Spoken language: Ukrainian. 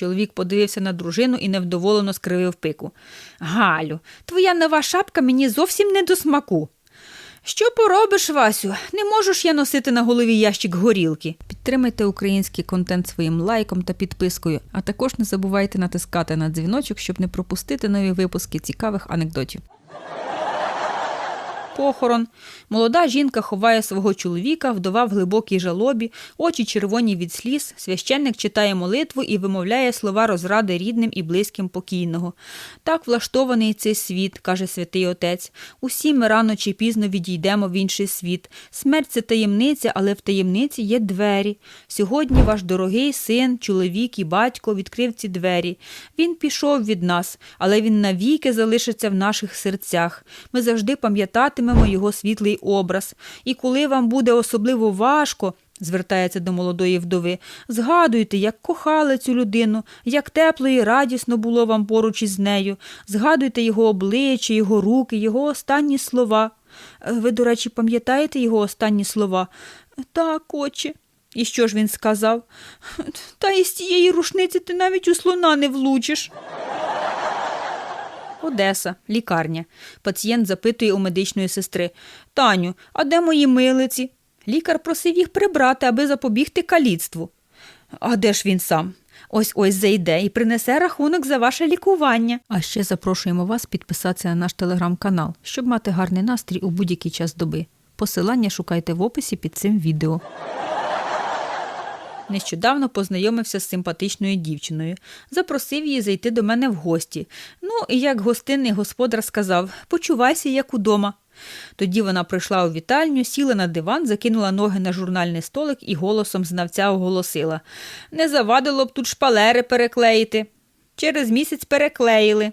Чоловік подивився на дружину і невдоволено скривив пику. Галю, твоя нова шапка мені зовсім не до смаку. Що поробиш, Васю? Не можу я носити на голові ящик горілки. Підтримайте український контент своїм лайком та підпискою, а також не забувайте натискати на дзвіночок, щоб не пропустити нові випуски цікавих анекдотів. Похорон. Молода жінка ховає свого чоловіка, вдова в глибокій жалобі, очі червоні від сліз. Священник читає молитву і вимовляє слова розради рідним і близьким покійного. Так влаштований цей світ, каже святий отець. Усі ми рано чи пізно відійдемо в інший світ. Смерть це таємниця, але в таємниці є двері. Сьогодні ваш дорогий син, чоловік і батько відкрив ці двері. Він пішов від нас, але він навіки залишиться в наших серцях. Ми завжди пам'ятатимемо його світлий образ. І коли вам буде особливо важко, звертається до молодої вдови, згадуйте, як кохали цю людину, як тепло і радісно було вам поруч із нею. Згадуйте його обличчя, його руки, його останні слова. Е, Ви, до речі, пам'ятаєте його останні слова? Так, отче. І що ж він сказав? Та із тієї рушниці ти навіть у слона не влучиш. Одеса, лікарня. Пацієнт запитує у медичної сестри Таню, а де мої милиці? Лікар просив їх прибрати, аби запобігти каліцтву. А де ж він сам? Ось ось зайде і принесе рахунок за ваше лікування. А ще запрошуємо вас підписатися на наш телеграм-канал, щоб мати гарний настрій у будь-який час доби. Посилання шукайте в описі під цим відео. Нещодавно познайомився з симпатичною дівчиною, запросив її зайти до мене в гості. Ну, і як гостинний господар сказав почувайся, як удома. Тоді вона прийшла у вітальню, сіла на диван, закинула ноги на журнальний столик і голосом знавця оголосила Не завадило б тут шпалери переклеїти. Через місяць переклеїли.